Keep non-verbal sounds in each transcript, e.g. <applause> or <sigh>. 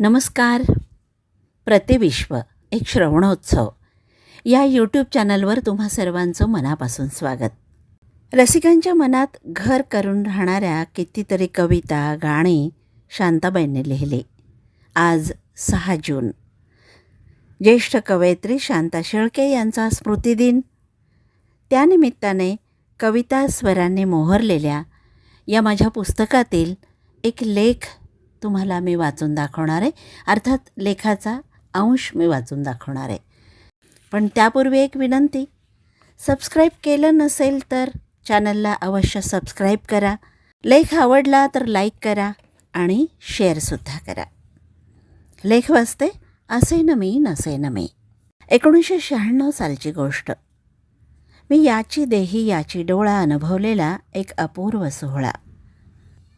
नमस्कार. प्रतिविश्व एक श्रवणोत्सव. या यूट्यूब चॅनलवर तुम्हा सर्वांचं मनापासून स्वागत. रसिकांच्या मनात घर करून राहणाऱ्या कितीतरी कविता गाणी शांताबाईंनी लिहिली. आज सहा जून. ज्येष्ठ कवयित्री शांता शेळके यांचा स्मृतिदिन त्यानिमित्ताने कविता स्वरांनी मोहरलेल्या या माझ्या पुस्तकातील एक लेख तुम्हाला मी वाचून दाखवणार आहे. अर्थात लेखाचा अंश मी वाचून दाखवणार आहे. पण त्यापूर्वी एक विनंती सबस्क्राईब केलं नसेल तर चॅनलला अवश्य सबस्क्राईब करा. लेख आवडला तर लाईक करा आणि शेअरसुद्धा करा. लेख वाचते असे न मी नसे न मी. एकोणीसशे शहाण्णव सालची गोष्ट. मी याची देही याची डोळा अनुभवलेला एक अपूर्व सोहळा.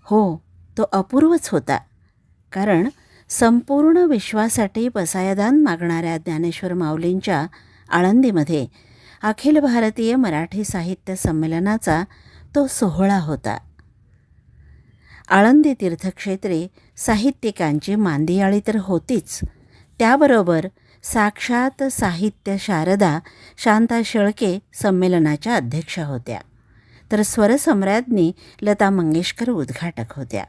हो तो अपूर्वच होता. कारण संपूर्ण विश्वासाठी पसायदान मागणाऱ्या ज्ञानेश्वर माऊलींच्या आळंदीमध्ये अखिल भारतीय मराठी साहित्य संमेलनाचा तो सोहळा होता. आळंदी तीर्थक्षेत्री साहित्यिकांची मांदियाळी तर होतीच. त्याबरोबर साक्षात साहित्य शारदा शांता शेळके संमेलनाच्या अध्यक्षा होत्या. तर स्वरसम्राज्ञी लता मंगेशकर उद्घाटक होत्या.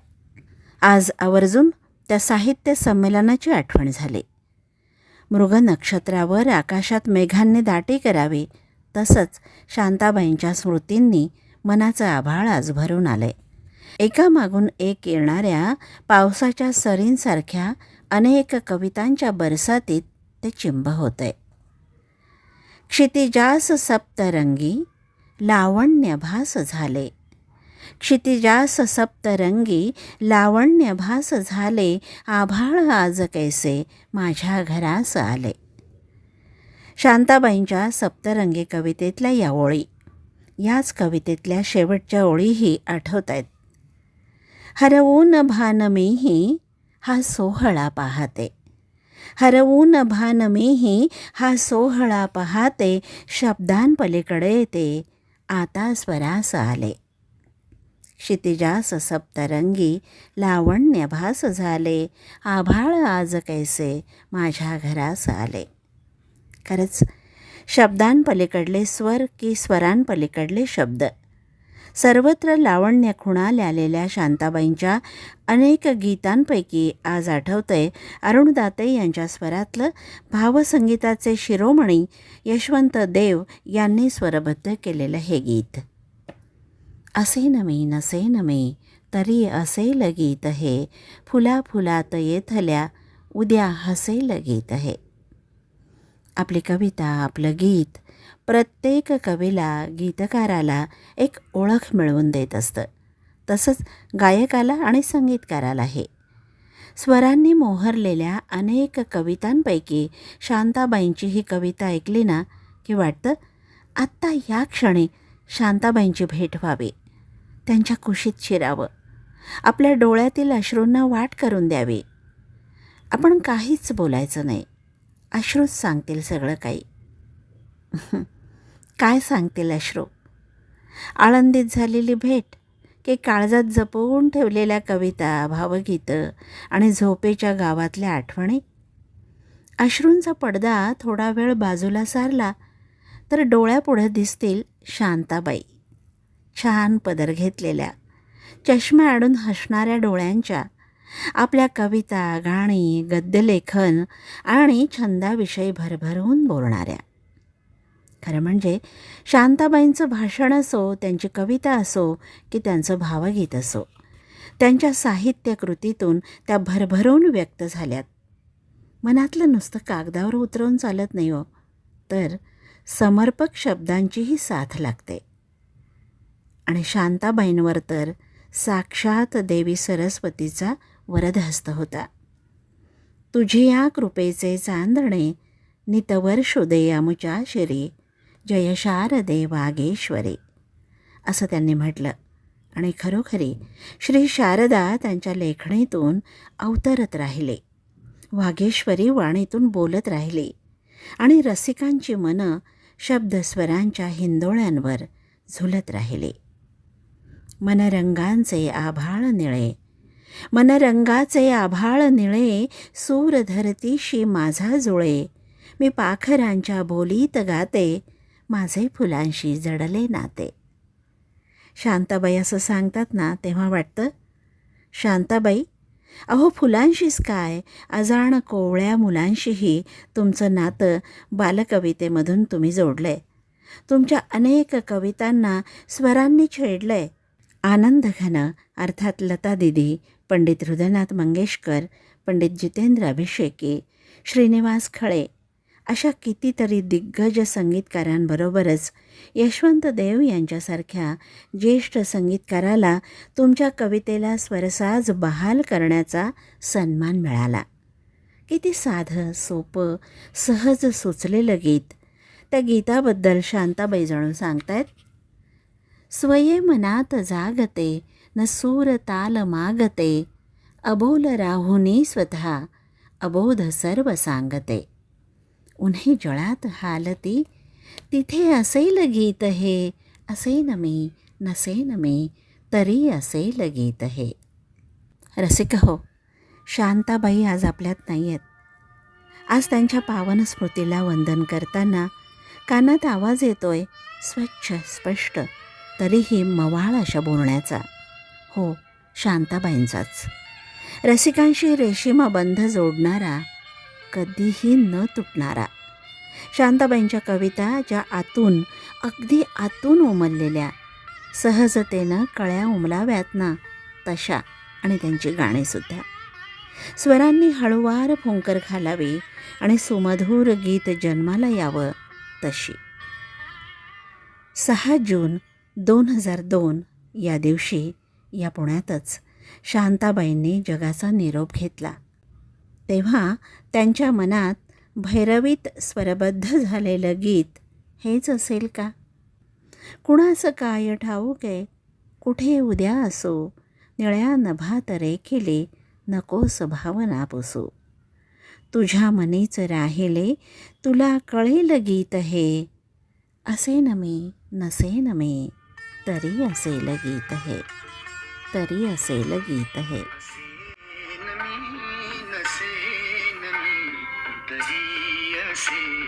आज आवर्जून त्या साहित्य संमेलनाची आठवण झाली. मृग नक्षत्रावर आकाशात मेघांनी दाटी करावी तसंच शांताबाईंच्या स्मृतींनी मनाचं आभाळ आज भरून आले. एकामागून एक येणाऱ्या पावसाच्या सरींसारख्या अनेक कवितांच्या बरसातीत ते चिंब होते. क्षितिजास सप्तरंगी लावण्यभास झाले. क्षितिजास सप्तरंगी लावण्यभास झाले आभाळ आज कैसे? माझ्या घरास आले. शांताबाईंच्या सप्तरंगी कवितेतल्या या ओळी. याच कवितेतल्या शेवटच्या ओळीही आठवत आहेत. हरवून भान मीही हा सोहळा पाहते. हरवून भान मीही हा सोहळा पाहते. शब्दांपलीकडे ते आता स्वरास आले. क्षितिजास सप्तरंगी लावण्यभास झाले. आभाळ आज कैसे माझ्या घरास आले. खरंच शब्दांपलीकडले स्वर की स्वरांपलीकडले शब्द. सर्वत्र लावण्य खुणाले आलेल्या शांताबाईंच्या अनेक गीतांपैकी आज आठवतंय अरुणदाते यांच्या स्वरातलं भावसंगीताचे शिरोमणी यशवंत देव यांनी स्वरबद्ध केलेलं हे गीत. असे नमे नसे नमे तरी असे लगीत हे फुला फुलात येथल्या उद्या हसे लगीत हे. आपली कविता आपलं गीत प्रत्येक कवीला गीतकाराला एक ओळख मिळवून देत असतं. तसंच गायकाला आणि संगीतकारालाही स्वरांनी मोहरलेल्या अनेक कवितांपैकी शांताबाईंची ही कविता ऐकली ना की वाटतं आत्ता या क्षणी शांताबाईंची भेट व्हावी. त्यांच्या कुशीत शिरावं. आपल्या डोळ्यातील अश्रूंना वाट करून द्यावी. आपण काहीच बोलायचं नाही. अश्रूच सांगतील सगळं काही. <laughs> काय सांगतील अश्रू? आळंदीत झालेली भेट की काळजात जपवून ठेवलेल्या कविता भावगीतं आणि झोपेच्या गावातल्या आठवणी? अश्रूंचा पडदा थोडा वेळ बाजूला सारला तर डोळ्यापुढं दिसतील शांताबाई. छान पदर घेतलेल्या. चष्मा आडून हसणाऱ्या डोळ्यांच्या. आपल्या कविता गाणी गद्यलेखन आणि छंदाविषयी भरभरून बोलणाऱ्या. खरं म्हणजे शांताबाईंचं भाषण असो त्यांची कविता असो की त्यांचं भावगीत असो त्यांच्या साहित्य कृतीतून त्या भरभरून व्यक्त झाल्यात. मनातलं नुसतं कागदावर उतरवून चालत नाही हो तर समर्पक शब्दांचीही साथ लागते. आणि शांताबाईंवर तर साक्षात देवी सरस्वतीचा वरदहस्त होता. तुझी या कृपेचे चांदणे नितवर शुदे अमुच्या शिरी जय शारदे वागेश्वरी असं त्यांनी म्हटलं. आणि खरोखरी श्री शारदा त्यांच्या लेखणीतून अवतरत राहिले. वागेश्वरी वाणीतून बोलत राहिली. आणि रसिकांची मनं शब्दस्वरांच्या हिंदोळ्यांवर झुलत राहिली. मनरंगांचे आभाळ निळे. मनरंगाचे आभाळ निळे सूर धरतीशी माझा जुळे. मी पाखरांच्या बोलीत गाते माझे फुलांशी जडले नाते. शांताबाई असं सांगतात ना तेव्हा वाटतं शांताबाई अहो फुलांशीच काय? अजाण कोवळ्या मुलांशीही तुमचं नातं बालकवितेमधून तुम्ही जोडलं आहे तुमच्या अनेक कवितांना स्वरांनी छेडलं आहे आनंदघन अर्थात लता दिदी पंडित हृदयनाथ मंगेशकर पंडित जितेंद्र अभिषेकी श्रीनिवास खळे अशा कितीतरी दिग्गज संगीतकारांबरोबरच यशवंत देव यांच्यासारख्या ज्येष्ठ संगीतकाराला तुमच्या कवितेला स्वरसाज बहाल करण्याचा सन्मान मिळाला. किती साधं सोपं सहज सुचलेलं गीत. त्या गीताबद्दल शांताबाई जणू सांगतायत स्वये मनात जागते न सूर ताल मागते. अबोल राहुनी स्वतः अबोध सर्व सांगते. उन्हे जळात हालती तिथे असेल गीत हे असेन मी नसेन मी तरी असेल गीत हे. रसिक हो शांताबाई आज आपल्यात नाही आहेत आज त्यांच्या पावन स्मृतीला वंदन करताना कानात आवाज येतोय स्वच्छ स्पष्ट तरीही मवाळ अशा बोलण्याचा. हो शांताबाईंचाच. रसिकांशी रेशीमा बंध जोडणारा कधीही न तुटणारा. शांताबाईंच्या कविता ज्या आतून अगदी आतून उमललेल्या सहजतेनं कळ्या उमलाव्यात ना तशा आणि त्यांची गाणीसुद्धा स्वरांनी हळुवार फुंकर घालावी आणि सुमधूर गीत जन्माला यावं तशी. सहा जून दोन हजार दोन या दिवशी या पुण्यातच शांताबाईंनी जगाचा निरोप घेतला. तेव्हा त्यांच्या मनात भैरवीत स्वरबद्ध झालेलं गीत हेच असेल का? कुणाचं काय ठाऊक आहे? कुठे उद्या असो? निळ्या नभात रेखिले नकोस भावना पुसू. तुझ्या मनीच राहिले तुला कळेल गीत हे. असे न मी नसे न मी. तरी असेल गीत हे तरी असेल गीत हे असेन मी नसेन मी तरी असेल